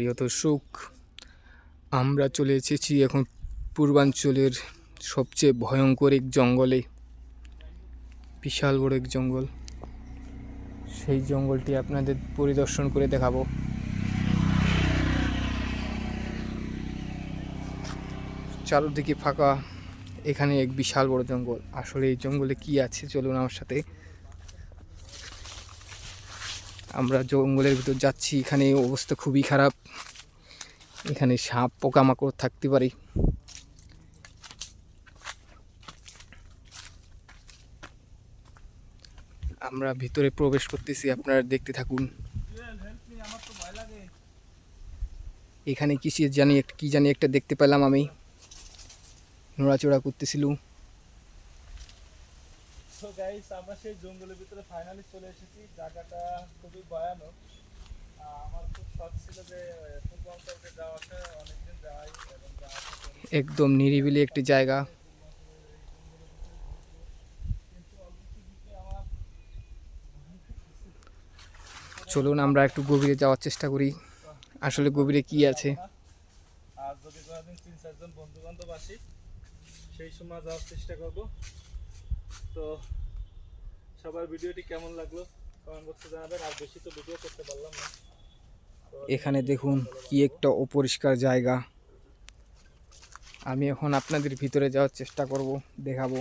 প্রিয় দর্শক, আমরা চলে এসেছি এখন পূর্বাঞ্চলের সবচেয়ে ভয়ঙ্কর এক জঙ্গলে, বিশাল বড় এক জঙ্গল। সেই জঙ্গলটি আপনাদের পরিদর্শন করে দেখাবো। চারদিকে ফাঁকা, এখানে এক বিশাল বড় জঙ্গল। আসলে এই জঙ্গলে কি আছে? চলুন আমার সাথে আমরা জঙ্গলের ভিতর যাচ্ছি, এখানে অবস্থা খুবই খারাপ। এখানে সাপ, পোকামাকড় থাকতে পারে। আমরা ভিতরে প্রবেশ করতেছি, আপনারা দেখতে থাকুন। এখানে কিসে জানি কি জানি একটা দেখতে পেলাম আমি। নড়াচড়া করতেছিল। তো গাইস আমরা সেই জঙ্গলের ভিতরে ফাইনালি চলে এসেছি। জায়গাটা খুবই ভয়ানক। আমার খুব শখ ছিল যে পূর্বাঞ্চলকে যাওয়াটা অনেকদিন যাই এবং একদম নিরিবিলি একটি জায়গা। চলুন আমরা একটু গভীরে যাওয়ার চেষ্টা করি। আসলে গভীরে কি আছে? আর যদি কোনোদিন তিন চারজন বন্ধু বান্ধব আসি সেই সময় যাওয়ার চেষ্টা করব। তো সবার ভিডিওটি কেমন লাগল? কমেন্ট বক্সে জানাবেন। আর বেশি তো ভিডিও করতে পারলাম না। এখানে দেখুন কি একটা অপরিষ্কার জায়গা। আমি এখন আপনাদের ভিতরে যাওয়ার চেষ্টা করব দেখাবো।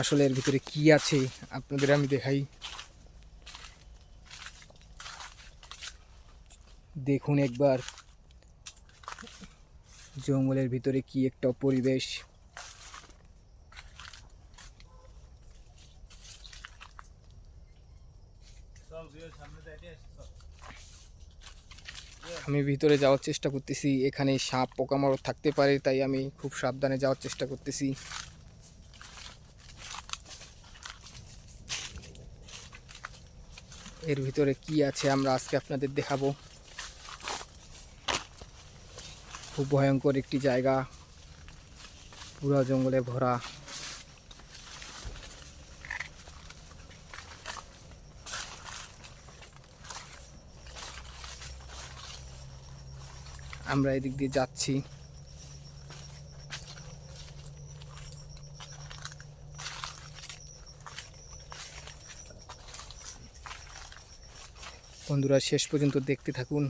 আসলে এর ভিতরে কি আছে আপনাদের আমি দেখাই। দেখুন একবার। জঙ্গলের ভিতরে কি একটা পরিবেশ চল ভিডিওর সামনে যাইতে আসি চল। আমি ভিতরে যাওয়ার চেষ্টা করতেছি, এখানে সাপ পোকামাকড় থাকতে পারে, তাই আমি খুব সাবধানে যাওয়ার চেষ্টা করতেছি। এর ভিতরে কি আছে আমরা আজকে আপনাদের দেখাবো। খুব ভয়ঙ্কর একটি জায়গা, পুরো জঙ্গলে ভরা। আমরা এদিক দিয়ে যাচ্ছি। বন্ধুরা, শেষ পর্যন্ত দেখতে থাকুন।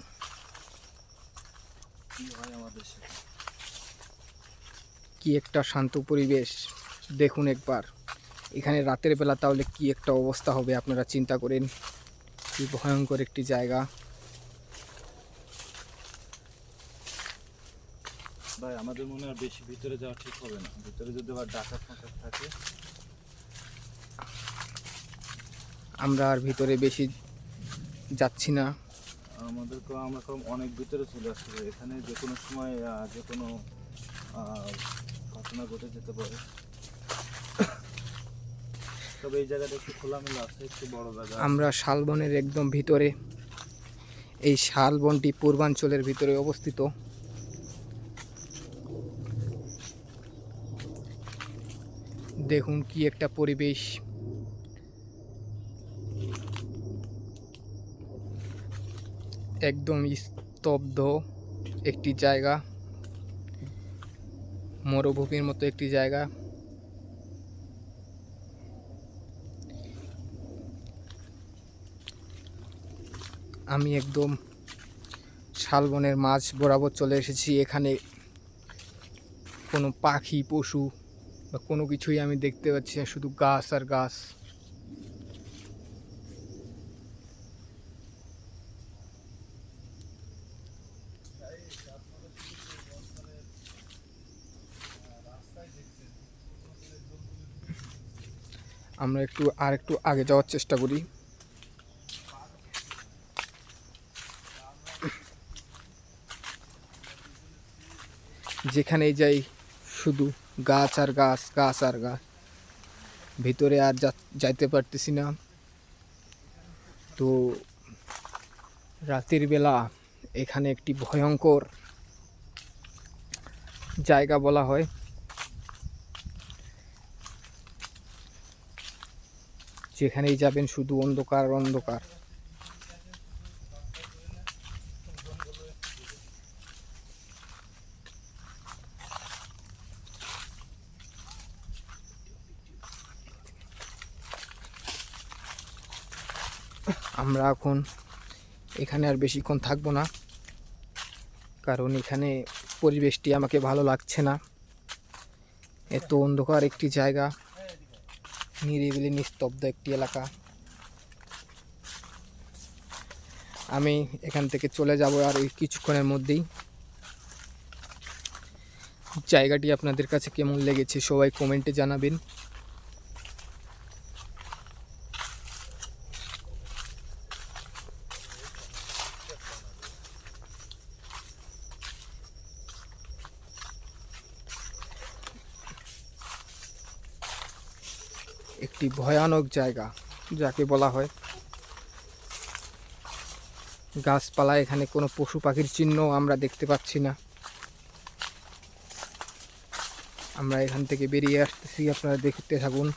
কি একটা শান্ত পরিবেশ। দেখুন একবার। এখানে রাতের বেলা তাহলে কি একটা অবস্থা হবে, আপনারা চিন্তা করেন। কি ভয়ঙ্কর একটি জায়গা। ভাই আমাদের মনে হয় বেশি ভিতরে যাওয়া ঠিক হবে না। ভিতরে যদি আবার ডাকাত ফাঁকাত থাকে। আমরা আর ভিতরে বেশি যাচ্ছি না। আমাদেরকে আমরা কম অনেক ভিতরে চলে আসছে এখানে যে কোনো সময় যে কোনো ঘটনা ঘটে যেতে পারে। তবে এই জায়গাটা একটু খোলামেলা আছে একটু বড় জায়গা আমরা শালবনের একদম ভিতরে এই শালবনটি পূর্বাঞ্চলের ভিতরে অবস্থিত। দেখুন কি একটা পরিবেশ। একদম স্তব্ধ একটি জায়গা, মরুভূমির মতো একটি জায়গা। আমি একদম শালবনের মাঝ বরাবর চলে এসেছি। এখানে কোনো পাখি, পশু বা কোনো কিছুই আমি দেখতে পাচ্ছি না, শুধু গাছ আর গাছ। আমরা একটু, আর একটু আগে যাওয়ার চেষ্টা করি। যেখানেই যাই, শুধু গাছ আর গাছ গাছ আর গাছ। ভিতরে আর যাইতে পারতেছি না। তো রাতের বেলা এখানে একটি ভয়ঙ্কর জায়গা বলা হয়। যেখানেই যাবেন শুধু অন্ধকার অন্ধকার। আমরা এখন এখানে আর বেশিক্ষণ থাকব না, কারণ এখানে পরিবেশটি আমাকে ভালো লাগছে না। এত অন্ধকার একটি জায়গা, নিরিবিলি নিস্তব্ধ একটি এলাকা। আমি এখান থেকে চলে যাব আর এই কিছুক্ষণের মধ্যেই। জায়গাটি আপনাদের কাছে কেমন লেগেছে সবাই কমেন্টে জানাবেন। একটি ভয়ানক জায়গা, যাকে বলা হয় গাছপালা। এখানে কোনো পশু পাখির চিহ্ন আমরা দেখতে পাচ্ছি না। আমরা এখান থেকে বেরিয়ে আসতেছি, আপনারা দেখতে থাকুন।